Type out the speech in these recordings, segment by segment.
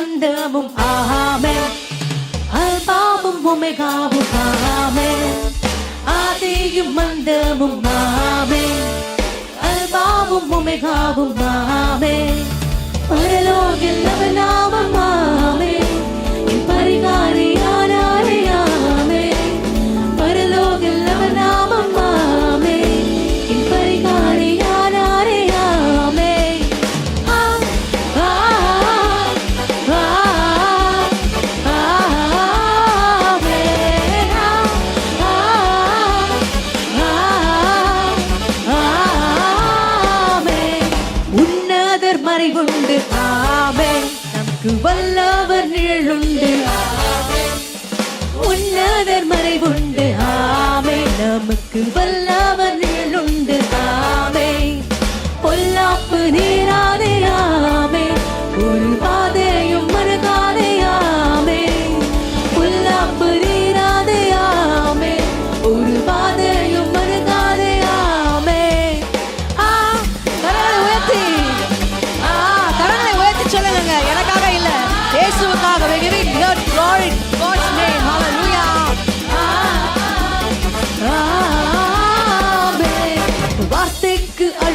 அந்தமும் ஆமே அல்பாவும் ஒமேகாவும் ஆமே ஆதியும் அந்தமும் ஆமே அல்பாவும் ஒமேகாவும் ஆமே பரலோகில் அவனா ஆமே. நமக்கு வல்லவர் நிழலுண்டு. உன்னதர் மறைவுண்டு. ஆமே. நமக்கு வல்லவர்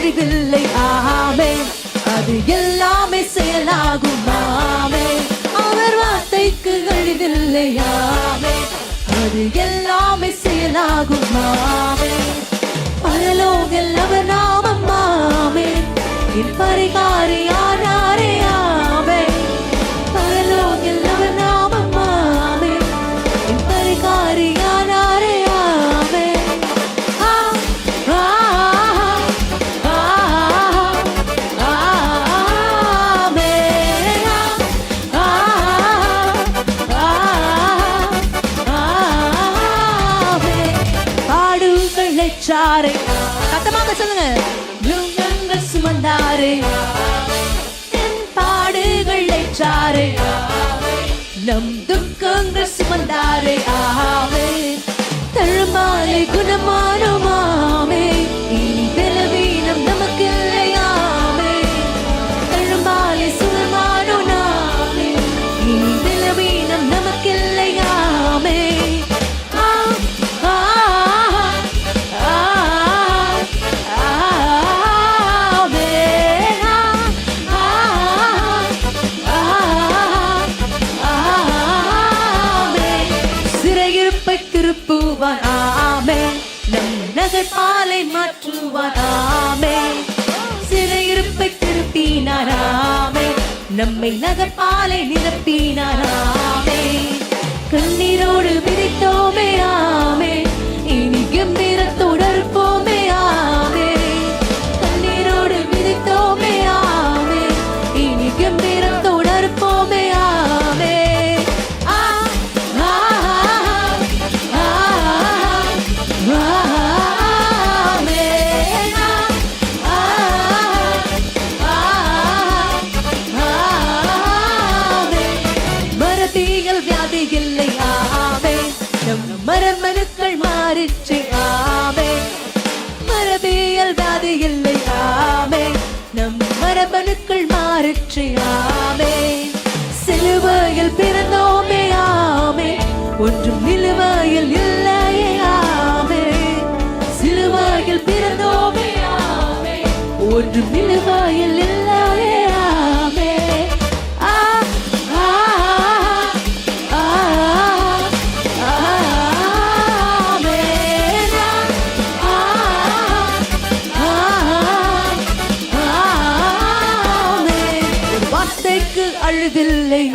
வார்த்தைக்கு ஆமே. அது எல்லாமே செயலாகும். ஆமே. அவர் வார்த்தைக்கு அழிவில்லை ஆமே. அது எல்லாமே செயலாகும். ஆமே. பரலோகில் அவர் நாமம். ஆமே. என் பரிகாரியானாரே பாடுகளை சத்தமாக சொல்லுங்க. லுங்கங்கள் சுமந்தாரே. என் பாடுகளை சாரை. நம் துக்கங்கள் சுமந்தாரே. ஆவே தழுமாலை குணமானுமாமே நம் நகர் பாலை மாற்றுவார் சிறையிருப்பை திருப்பினாராமே. நம்மை நகர் பாலை மரத்தீகள் வியாதி இல்லை ஆமே. நம் மரமனுக்கள் மாறிச்சு ஆமே. மரபியல் வியாதி இல்லை ஆமே. நம் மரபணுக்கள் மாறிச்சு ஆமே. சிலுவையில் பிறந்தோமே ஆமே. ஒன்றும் நிலுவையில் இல்லையே ஆமே. சிலுவையில் பிறந்தோமே ஆமே. ஒன்றும் நிலுவையில் இல்லை வருவதில்லை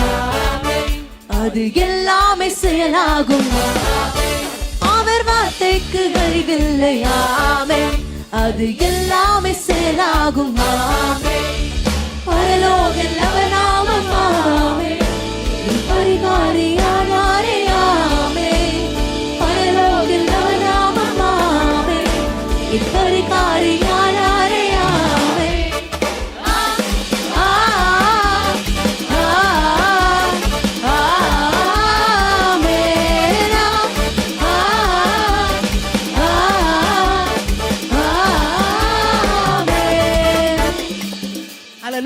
அது எல்லாமே செயலாகும். அவர் வார்த்தைக்கு அழிவில்லை ஆமே அது எல்லாமே செயலாகும். பரலோக நவநாமம் ஆமே. பரிகாரியானாரே ஆமே. பரலோக நவநாமம் ஆமே. இப்பரிகாரியான